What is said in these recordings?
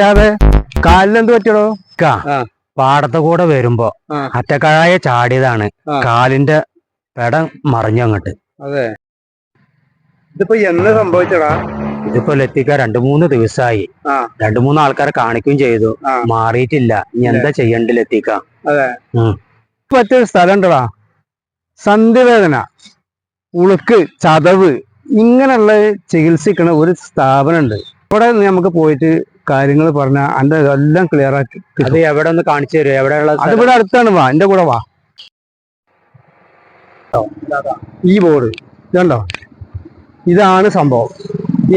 പറ്റാതെ കാലിനെന്ത് പറ്റിയടോ. പാടത്തെ കൂടെ വരുമ്പോ. അറ്റക്കായ ചാടിയതാണ്. കാലിന്റെ പെടം മറിഞ്ഞു അങ്ങോട്ട്. അതെ. ഇതിപ്പോ എന്ന് സംഭവിച്ചടാ? ഇതിപ്പോ ലത്തിക്ക രണ്ടു മൂന്ന് ദിവസമായി. രണ്ടു മൂന്ന് ആൾക്കാരെ കാണിക്കുകയും ചെയ്തു. മാറിയിട്ടില്ല. ഇനി എന്താ ചെയ്യണ്ട ലത്തിക്ക? പറ്റിയൊരു സ്ഥലം ഉണ്ടടാ സന്ധിവേദന ഉളുക്ക് ചതവ് ഇങ്ങനെയുള്ള ചികിത്സിക്കണ ഒരു സ്ഥാപനം ഉണ്ട് ഇവിടെ നമുക്ക് പോയിട്ട് കാര്യങ്ങൾ പറഞ്ഞ അന്റെ എല്ലാം ക്ലിയർ ആക്കി അത് എവിടെ ഒന്ന് കാണിച്ചു തരും എവിടെയുള്ള അത് ഇവിടെ അടുത്താണ് വാ എന്റെ കൂടെ വാ. ഈ ബോർഡ് ഇതുണ്ടോ? ഇതാണ് സംഭവം.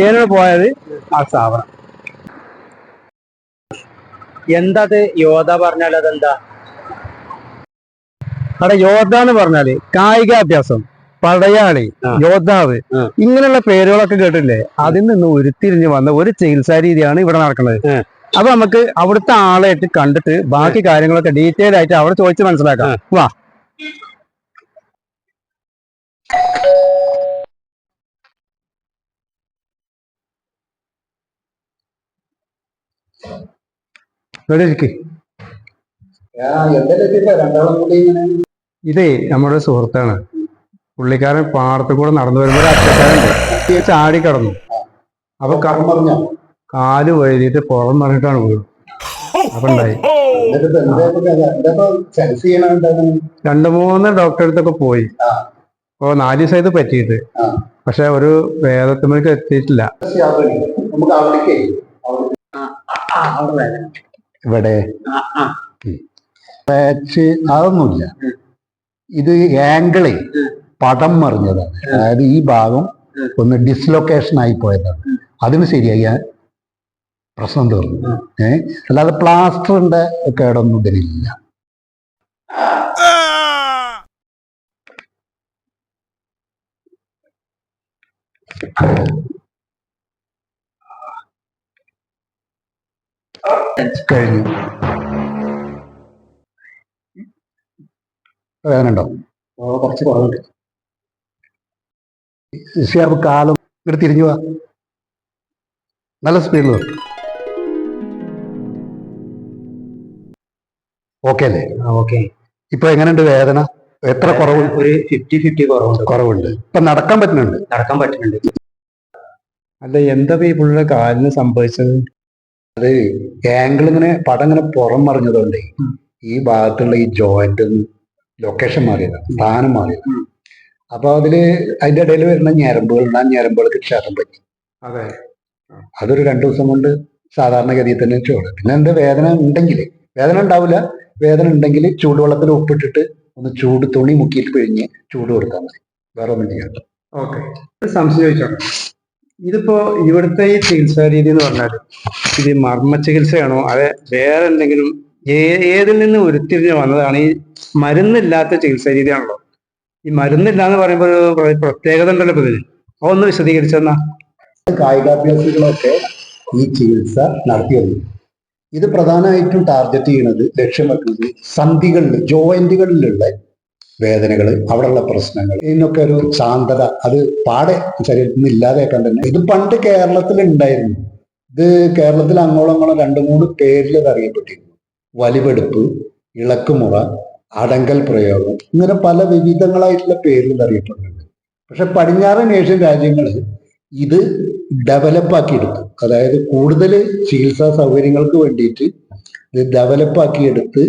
ഏനോട് പോയത് ആ സ്ഥാപനം. എന്താ യോധ പറഞ്ഞാൽ അതെന്താ? അവിടെ യോധ എന്ന് പറഞ്ഞാൽ കായികാഭ്യാസം പടയാളി യോദ്ധാവ് ഇങ്ങനെയുള്ള പേരുകളൊക്കെ കേട്ടില്ലേ? അതിൽ നിന്ന് ഉരുത്തിരിഞ്ഞ് വന്ന ഒരു ചികിത്സാ രീതിയാണ് ഇവിടെ നടക്കുന്നത്. അപ്പൊ നമുക്ക് അവിടുത്തെ ആളായിട്ട് കണ്ടിട്ട് ബാക്കി കാര്യങ്ങളൊക്കെ ഡീറ്റെയിൽ ആയിട്ട് അവിടെ ചോദിച്ച് മനസ്സിലാക്കാം. വാ. ഇതേ നമ്മുടെ സുഹൃത്താണ്. പുള്ളിക്കാരൻ പാടത്ത് കൂടെ നടന്നു വരുമ്പോൾ ഈ ചാടി കിടന്നു. അപ്പൊ കാൽ വഴുതിയിട്ട് പുറം പറഞ്ഞിട്ടാണ് പോയത് അപ്പൊ ഉണ്ടായി. രണ്ടു മൂന്ന് ഡോക്ടറെ അടുത്തൊക്കെ പോയി. അപ്പൊ നാല് ദിവസം ഇത് പറ്റിയിട്ട്. പക്ഷെ ഒരു വേദത്തിലേക്ക് എത്തിയിട്ടില്ല. ഇവിടെ. അതൊന്നുമില്ല. ഇത് ആംഗിളെ പടം മറിഞ്ഞതാണ്. അതായത് ഈ ഭാഗം ഒന്ന് ഡിസ്ലൊക്കേഷൻ ആയി പോയതാണ്. അതിന് ശരിയായി പ്രശ്നം തീർന്നു. ഏഹ് അല്ലാതെ പ്ലാസ്റ്ററിന്റെ കേടൊന്നും ഇതിനില്ല കഴിഞ്ഞു. വേദന ഉണ്ടോ? കുറച്ച് കുറവുണ്ട്. ഷിയാബ് കാലം ഇങ്ങോട്ട് തിരിഞ്ഞു വാ. നല്ല സ്പീഡിൽ ഓക്കെ അല്ലേ? ഓക്കെ ഇപ്പൊ എങ്ങനെയുണ്ട് വേദന? എത്ര കുറവ് ഒരു ഫിഫ്റ്റി ഫിഫ്റ്റി കുറവുണ്ട്. കുറവുണ്ട്. ഇപ്പൊ നടക്കാൻ പറ്റുന്നുണ്ട്? നടക്കാൻ പറ്റുന്നുണ്ട്. അല്ല എന്താ ഈ പുള്ളിയുടെ കാലിന് സംഭവിച്ചത്? അത് ആംഗിൾ ഇങ്ങനെ പടം ഇങ്ങനെ പുറം മറിഞ്ഞതുകൊണ്ടേ ഈ ഭാഗത്തുള്ള ഈ ജോയിന്റ് ലൊക്കേഷൻ മാറിയതാണ് സ്ഥാനം മാറിയതാണ് അപ്പൊ അതിൽ അതിന്റെ ഇടയിൽ വരുന്ന ഞരമ്പുകൾ ആ ഞരമ്പുകൾക്ക് ക്ഷതം പറ്റി. അതെ. അതൊരു രണ്ടു ദിവസം കൊണ്ട് സാധാരണഗതിയിൽ തന്നെ ചൂട്. പിന്നെ എന്താ വേദന ഉണ്ടെങ്കിൽ വേദന ഉണ്ടാവില്ല. വേദന ഉണ്ടെങ്കിൽ ചൂടുവെള്ളത്തിൽ ഉപ്പിട്ടിട്ട് ഒന്ന് ചൂട് തുണി മുക്കിയിട്ട് പിഴിഞ്ഞ് ചൂട് കൊടുത്താൽ മതി. വേറെ ഒന്നും ചെയ്യണ്ട ഓക്കെ. സംശയം ചോദിച്ചോട്ടെ ഇതിപ്പോ ഇവിടുത്തെ ഈ ചികിത്സാ രീതി എന്ന് പറഞ്ഞാൽ ഇത് മർമ്മ ചികിത്സയാണോ? അതെ വേറെ എന്തെങ്കിലും ഏതിൽ നിന്ന് ഉരുത്തിരിഞ്ഞ് വന്നതാണ് ഈ മരുന്നില്ലാത്ത ചികിത്സാ രീതിയാണല്ലോ? ഈ മരുന്നില്ല എന്ന് പറയുമ്പോൾ ഒരു പ്ര- പ്രത്യേകത ഉണ്ടല്ലോ ഇതിന് അതൊന്ന് വിശദീകരിച്ചെന്നാ കായികാഭ്യാസികളൊക്കെ ഈ ചികിത്സ നടത്തി വരുന്നു ഇത് പ്രധാനമായിട്ടും ടാർഗറ്റ് ചെയ്യുന്നത് ലക്ഷ്യം വെക്കുന്നത് സന്ധികളിൽ ജോയിന്റുകളിലുള്ള വേദനകൾ അവിടെയുള്ള പ്രശ്നങ്ങൾ ഇതിനൊക്കെ ഒരു ശാന്തത അത് പാടെ ശരീരത്തിൽ നിന്ന് ഇല്ലാതെയാക്കാൻ തന്നെ. ഇത് പണ്ട് കേരളത്തിൽ ഉണ്ടായിരുന്നു ഇത് കേരളത്തിൽ അങ്ങോളം രണ്ട് മൂന്ന് പേരിൽ അറിയപ്പെട്ടിരുന്നു. വലിവെടുപ്പ് ഇളക്കുമുറ അടങ്കൽ പ്രയോഗം. ഇങ്ങനെ പല വിവിധങ്ങളായിട്ടുള്ള പേരിൽ ഇത് അറിയപ്പെടുന്നുണ്ട്. പക്ഷെ പടിഞ്ഞാറൻ ഏഷ്യൻ രാജ്യങ്ങൾ ഇത് ഡെവലപ്പ് ആക്കിയെടുത്തു. അതായത് കൂടുതൽ ചികിത്സാ സൗകര്യങ്ങൾക്ക് വേണ്ടിയിട്ട് ഇത് ഡെവലപ്പ് ആക്കിയെടുത്ത്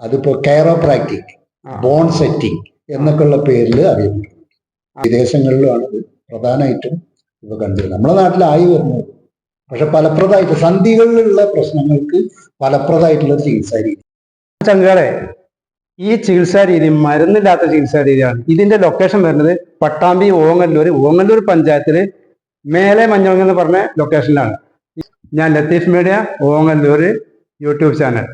അതിപ്പോ കെയറോപ്രാക്റ്റിക് ബോൺ സെറ്റിംഗ് എന്നൊക്കെയുള്ള പേരിൽ അറിയപ്പെടുന്നു. വിദേശങ്ങളിലുമാണ് ഇത് പ്രധാനമായിട്ടും ഇവ കണ്ടുവരുന്നത് നമ്മുടെ നാട്ടിലായി വരുന്നത്. പക്ഷെ ഫലപ്രദമായിട്ട് സന്ധികളിലുള്ള പ്രശ്നങ്ങൾക്ക് ഫലപ്രദമായിട്ടുള്ള ചികിത്സ ചികിത്സാ രീതി. ചങ്കാളെ ഈ ചികിത്സാ രീതി മരുന്നില്ലാത്ത ചികിത്സാ രീതിയാണ്. ഇതിന്റെ ലൊക്കേഷൻ വരുന്നത് പട്ടാമ്പി ഓങ്ങല്ലൂർ. ഓങ്ങല്ലൂർ പഞ്ചായത്തിൽ മേലെ മഞ്ഞോങ്ങെന്ന് പറഞ്ഞ ലൊക്കേഷനിലാണ് ഞാൻ Latheef media Ongallur YouTube channel.